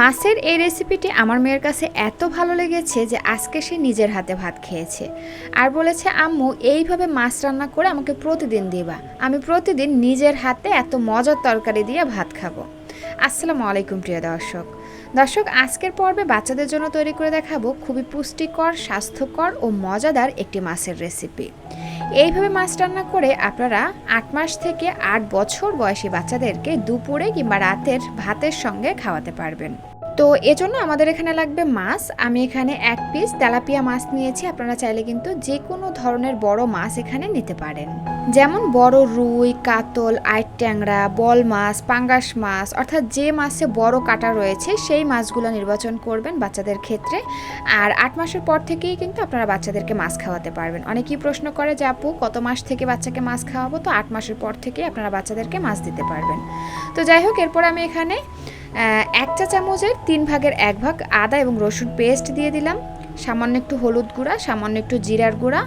মাছের এই রেসিপিটি আমার মেয়ের কাছে এত ভালো লেগেছে যে আজকে সে নিজের হাতে ভাত খেয়েছে। আর বলেছে, আম্মু, এইভাবে মাছ রান্না করে আমাকে প্রতিদিন দিবা। আমি প্রতিদিন নিজের হাতে এত মজার তরকারি দিয়ে ভাত খাব। আসসালামু আলাইকুম, প্রিয় দর্শক। দর্শক, আজকের পর্বে বাচ্চাদের জন্য তৈরি করে দেখাবো খুবই পুষ্টিকর, স্বাস্থ্যকর ও মজাদার একটি মাছের রেসিপি এইভাবে মাছ রান্না করে আপনারা আট মাস থেকে আট বছর বয়সী বাচ্চাদেরকে দুপুরে কিংবা রাতের ভাতের সঙ্গে খাওয়াতে পারবেন। তো এজন্য আমাদের এখানে লাগবে মাছ। আমি এখানে এক পিস তেলাপিয়া মাছ নিয়েছি। আপনারা চাইলে কিন্তু যে কোনো ধরনের বড় মাছ এখানে নিতে পারেন। যেমন বড় রুই, কাতল, আইট ট্যাংরা, বল মাছ, পাঙ্গাস মাছ, অর্থাৎ যে মাছে বড় কাটা রয়েছে, সেই মাছগুলো নির্বাচন করবেন বাচ্চাদের ক্ষেত্রে। আর আট মাসের পর থেকেই কিন্তু আপনারা বাচ্চাদেরকে মাছ খাওয়াতে পারবেন। অনেকেই প্রশ্ন করে যে, আপু, কত মাস থেকে বাচ্চাকে মাছ খাওয়াবো? তো আট মাসের পর থেকেই আপনারা বাচ্চাদেরকে মাছ দিতে পারবেন। তো যাই হোক, এরপর আমি এখানে এক চা চামচের তিন ভাগের এক ভাগ আদা এবং রসুন পেস্ট দিয়ে দিলাম। সামান্য একটু হলুদ গুঁড়া, সামান্য একটু জিরার গুঁড়া,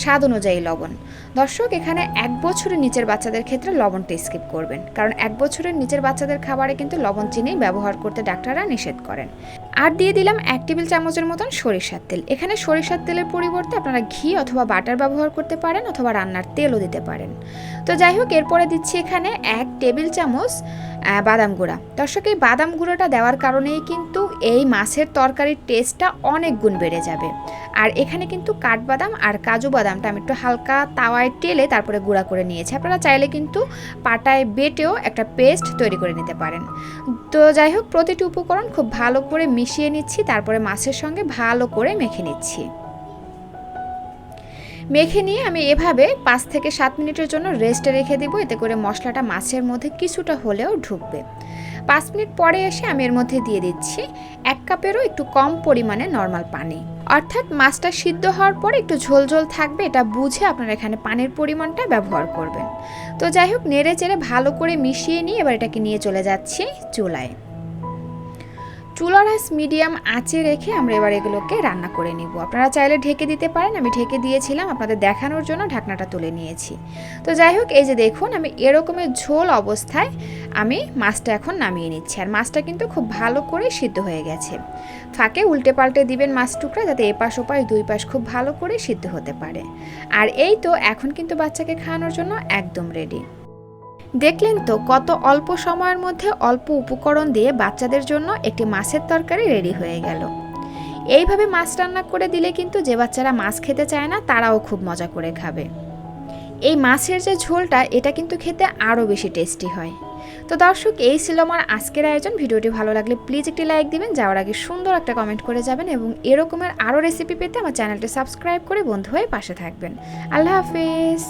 স্বাদ অনুযায়ী লবণ। দর্শক, এখানে এক বছরের নিচের বাচ্চাদের ক্ষেত্রে লবণটা স্কিপ করবেন। কারণ এক বছরের নিচের বাচ্চাদের খাবারে কিন্তু লবণ চিনি ব্যবহার করতে ডাক্তাররা নিষেধ করেন। আর দিয়ে দিলাম এক টেবিল চামচের মতন সরিষার তেল। এখানে সরিষার তেলের পরিবর্তে আপনারা ঘি অথবা বাটার ব্যবহার করতে পারেন অথবা রান্নার তেলও দিতে পারেন। তো যাই হোক, এরপরে দিচ্ছি এখানে এক টেবিল চামচ বাদাম গুঁড়া। দর্শক, এই বাদাম গুঁড়োটা দেওয়ার কারণেই কিন্তু এই মাছের তরকারির টেস্টটা অনেক গুণ বেড়ে যাবে। আর এখানে কিন্তু কাঠবাদাম আর কাজু বাদামটা আমি একটু হালকা তাওয়ায় টেলে তারপরে গুঁড়া করে নিয়েছি। আপনারা চাইলে কিন্তু পাটায় বেটেও একটা পেস্ট তৈরি করে নিতে পারেন। তো যাই হোক, প্রতিটি উপকরণ খুব ভালো করে মিশিয়ে নিচ্ছি, তারপরে মাছের সঙ্গে ভালো করে মেখে নিচ্ছি। মেখে নিয়ে আমি এভাবে পাঁচ থেকে সাত মিনিটের জন্য রেস্টে রেখে দিব, এতে করে মশলাটা মাছের মধ্যে কিছুটা হলেও ঢুকবে। পাঁচ মিনিট পরে এসে আমি এর মধ্যে দিয়ে দিচ্ছি এক কাপেরও একটু কম পরিমাণে নর্মাল পানি। অর্থাৎ মাছটা সিদ্ধ হওয়ার পর একটু ঝোল ঝোল থাকবে, এটা বুঝে আপনারা এখানে পানির পরিমাণটা ব্যবহার করবেন। তো যাই হোক, নেড়ে চেড়ে ভালো করে মিশিয়ে নিয়ে এবার এটাকে নিয়ে চলে যাচ্ছি চুলায়। চুলার আঁচ মিডিয়াম আঁচে রেখে আমরা এবার এগুলোকে রান্না করে নিব। আপনারা চাইলে ঢেকে দিতে পারেন। আমি ঢেকে দিয়েছিলাম, আপনাদের দেখানোর জন্য ঢাকনাটা তুলে নিয়েছি। তো যাই হোক, এই যে দেখুন, আমি এরকমের ঝোল অবস্থায় আমি মাছটা এখন নামিয়ে নিচ্ছি। আর মাছটা কিন্তু খুব ভালো করে সিদ্ধ হয়ে গেছে। ফাঁকে উল্টে পাল্টে দিবেন মাছ টুকরা যাতে এপাশ ওপাশ, দুই পাশ খুব ভালো করে সিদ্ধ হতে পারে। আর এই তো, এখন কিন্তু বাচ্চাকে খাওয়ানোর জন্য একদম রেডি দেখলেন তো কত অল্প সময়ের মধ্যে অল্প উপকরণ দিয়ে বাচ্চাদের জন্য একটি মাছের তরকারি রেডি হয়ে গেল। এইভাবে মাছ রান্না করে দিলে কিন্তু যে বাচ্চারা মাছ খেতে চায় না, তারাও খুব মজা করে খাবে। এই মাছের যে ঝোলটা, এটা কিন্তু খেতে আরও বেশি টেস্টি হয়। তো দর্শক, এই ছিল আমার আজকের আয়োজন। ভিডিওটি ভালো লাগলে প্লিজ একটি লাইক দিবেন, যাওয়ার আগে সুন্দর একটা কমেন্ট করে যাবেন এবং এরকমের আরও রেসিপি পেতে আমার চ্যানেলটি সাবস্ক্রাইব করে বন্ধু হয়ে পাশে থাকবেন। আল্লাহ হাফেজ।